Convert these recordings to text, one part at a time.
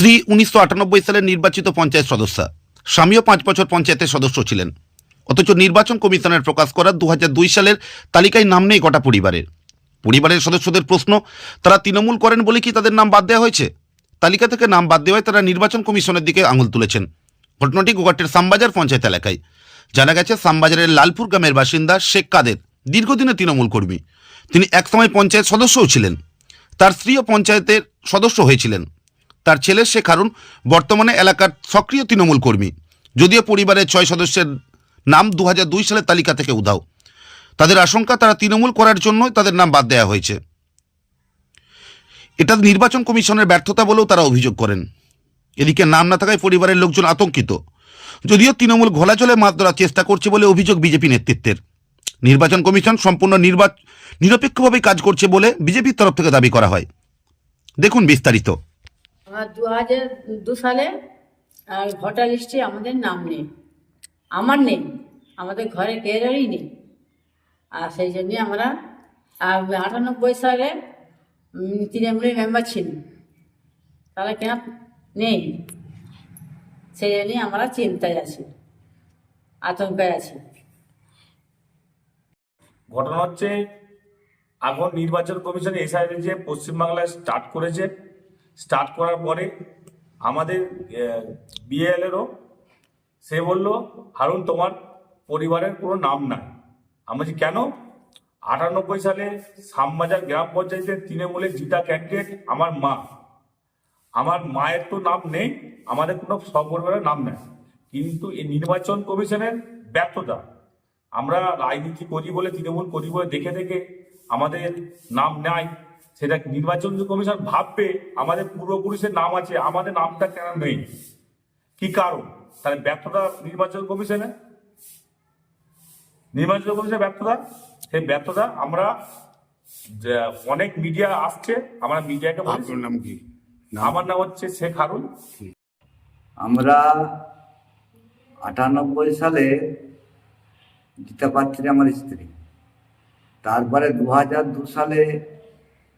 স্ত্রী উনিশশো আটানব্বই সালের নির্বাচিত পঞ্চায়েত সদস্যা। স্বামীও পাঁচ বছর পঞ্চায়েতের সদস্য ছিলেন। অথচ নির্বাচন কমিশনের প্রকাশ করা দু হাজার দুই সালের তালিকায় নাম নেই কটা পরিবারের। পরিবারের সদস্যদের প্রশ্ন, তারা তৃণমূল করেন বলে কি তাদের নাম বাদ দেওয়া হয়েছে? তালিকা থেকে নাম বাদ দেওয়ায় তারা নির্বাচন কমিশনের দিকে আঙুল তুলেছেন। ঘটনাটি গোঘাটের সামবাজার পঞ্চায়েত এলাকায়। জানা গেছে সামবাজারের লালপুর গ্রামের বাসিন্দা শেখ কাদের দীর্ঘদিনের তৃণমূল কর্মী। তিনি একসময় পঞ্চায়েত সদস্যও ছিলেন। তার স্ত্রীও পঞ্চায়েতের সদস্য হয়েছিলেন। তার ছেলে শেখ হারুন বর্তমানে এলাকার সক্রিয় তৃণমূল কর্মী। যদিও পরিবারের ছয় সদস্যের নাম দু দুই সালের তালিকা থেকে উধাও। তাদের আশঙ্কা, তারা তৃণমূল করার জন্য তাদের নাম বাদ দেওয়া হয়েছে। এটা নির্বাচন কমিশনের ব্যর্থতা বলেও তারা অভিযোগ করেন। এদিকে নাম না থাকায় পরিবারের লোকজন আতঙ্কিত। যদিও তৃণমূল ঘোলা জলে মাছ ধরার চেষ্টা করছে বলে অভিযোগ বিজেপি নেতৃত্বের। নির্বাচন কমিশন সম্পূর্ণ নিরপেক্ষভাবে কাজ করছে বলে বিজেপির তরফ থেকে দাবি করা হয়। দেখুন বিস্তারিত। দু হাজার দু সালে ভোটার লিস্টে আমাদের নাম নেই। আমার নেই, আমাদের ঘরে কেউরই নেই। আর সেই জন্যে আমরা আটানব্বই সালে তৃণমূলের মেম্বার ছিলাম। তাহলে কেন নেই? সেই জন্যে আমরা চিন্তায় আছি আতঙ্কে আছি। ঘটনা হচ্ছে এখন নির্বাচন কমিশন এসআইডি যে পশ্চিমবাংলায় স্টার্ট করেছে স্টার্ট করার পরে আমাদের বিএলএরও সে বলল, হারুন, তোমার পরিবারের কোনো নাম নাই। আমি বলছি, কেন? আটানব্বই সালে শ্যামবাজার গ্রাম পঞ্চায়েতের তৃণমূলের জিতা ক্যান্ডিডেট আমার মা। আমার মায়ের তো নাম নেই, আমাদের কোনো সপরিবারের নাম নেই। কিন্তু এই নির্বাচন কমিশনের ব্যর্থতা, আমরা রাজনীতি করি বলে, তৃণমূল করি বলে দেখে দেখে আমাদের নাম নাই। সেটা নির্বাচন কমিশন ভাববে আমাদের পূর্বপুরুষের নাম আছে আমাদের নামটা কেন নেই? কি কারণ? তাহলে ব্যর্থতা নির্বাচন কমিশনে? নির্বাচন কমিশনের ব্যর্থতা? সেই ব্যর্থতা আমরা অনেক মিডিয়া আসছে আমরা মিডিয়াকে আপনার নাম কি? আমার নাম হচ্ছে শেখ হারুন। আমরা আটানব্বই সালে গীতা পাত্রী আমার স্ত্রী। তারপরে দু হাজার দু সালে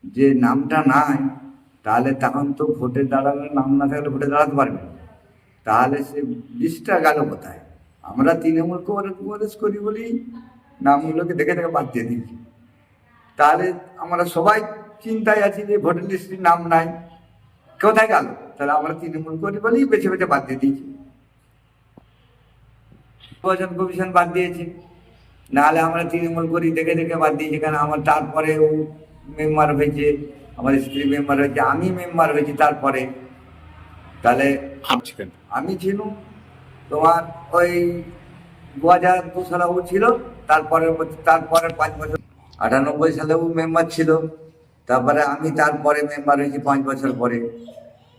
যে নামটা নাই, তাহলে তখন তো ভোটে দাঁড়ানোর নাম না থাকলে ভোটে দাঁড়াতে পারবে তাহলে সে লিস্টটা গেল কোথায়? আমরা তৃণমূল কংগ্রেস করি বলেই নামগুলোকে দেখে দেখে বাদ দিয়ে দিয়েছি। তাহলে আমরা সবাই চিন্তায় আছি যে ভোটার লিস্টের নাম নাই। কোথায় গেল? তাহলে আমরা তৃণমূল করি বলেই বেছে বেছে বাদ দিয়ে দিয়েছি। নির্বাচন কমিশন বাদ দিয়েছে। নাহলে আমরা তৃণমূল করি, দেখে দেখে বাদ দিয়েছি। কারণ আমার তারপরে ও মেম্বার হয়েছে আমার স্ত্রী মেম্বার হয়েছে আমি মেম্বার হয়েছি তারপরে। তাহলে আমি ছিলাম। তোমার ওই দু হাজার দু সালে ও ছিল তারপরে তারপরে পাঁচ বছর আটানব্বই সালে ও মেম্বার ছিল। তারপরে আমি তারপরে মেম্বার হয়েছি পাঁচ বছর পরে।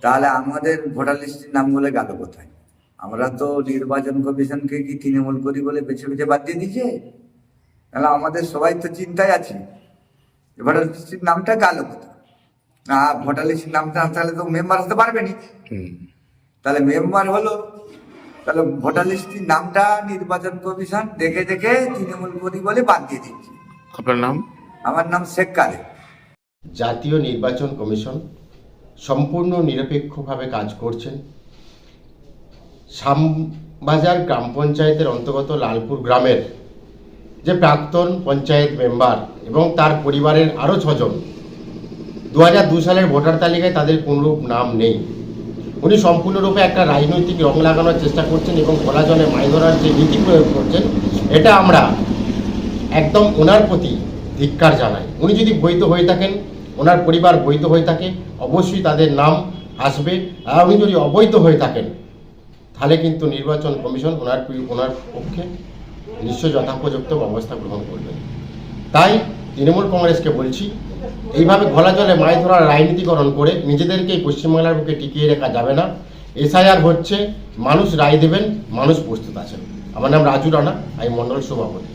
তাহলে আমাদের ভোটার লিস্টের নামগুলো গেল কোথায়? আমরা তো নির্বাচন কমিশনকে কি তৃণমূল করি বলে বেছে বেছে বাদ দিয়ে দিচ্ছে তাহলে আমাদের সবাই তো চিন্তায় আছি। ভোটার লিস্টের নামটা গেল কোথায়? না ভোটার লিস্টের নামটা তাহলে তো মেম্বার হতে পারবে না তাহলে মেম্বার হলো তাহলে ভোটার লিস্টের নামটা নির্বাচন কমিশন দেখে দেখে তৃণমূল করি বলে বাদ দিয়ে দিচ্ছে। আপনার নাম? আমার নাম শেখ কালে জাতীয় নির্বাচন কমিশন সম্পূর্ণ নিরপেক্ষভাবে কাজ করছেন শ্যামবাজার গ্রাম পঞ্চায়েতের অন্তর্গত লালপুর গ্রামের যে প্রাক্তন পঞ্চায়েত মেম্বার এবং তার পরিবারের আরও ছজন দু হাজার দু সালের ভোটার তালিকায় তাদের কোনরূপ নাম নেই। উনি সম্পূর্ণরূপে একটা রাজনৈতিক রং লাগানোর চেষ্টা করছেন এবং খোলা জলে মাছ ধরার যে নীতি প্রয়োগ করছেন, এটা আমরা একদম ওনার প্রতি ধিক্কার জানাই। উনি যদি বৈধ হয়ে থাকেন, ওনার পরিবার বৈধ হয়ে থাকে, অবশ্যই তাদের নাম আসবে। আর উনি যদি অবৈধ হয়ে থাকেন, তাহলে কিন্তু নির্বাচন কমিশন ওনার ওনার পক্ষে নিশ্চয় যথাপযুক্ত ব্যবস্থা গ্রহণ করবেন। তাই তৃণমূল কংগ্রেসকে বলছি, এইভাবে ঘোলা জলে মাছ ধরার রাজনীতিকরণ করে নিজেদেরকে পশ্চিমবাংলার বুকে টিকিয়ে রাখা যাবে না। এসআইআর হচ্ছে, মানুষ রায় দেবেন, মানুষ প্রস্তুত আছেন। আমার নাম রাজু রানা, আমি মন্ডল সভাপতি।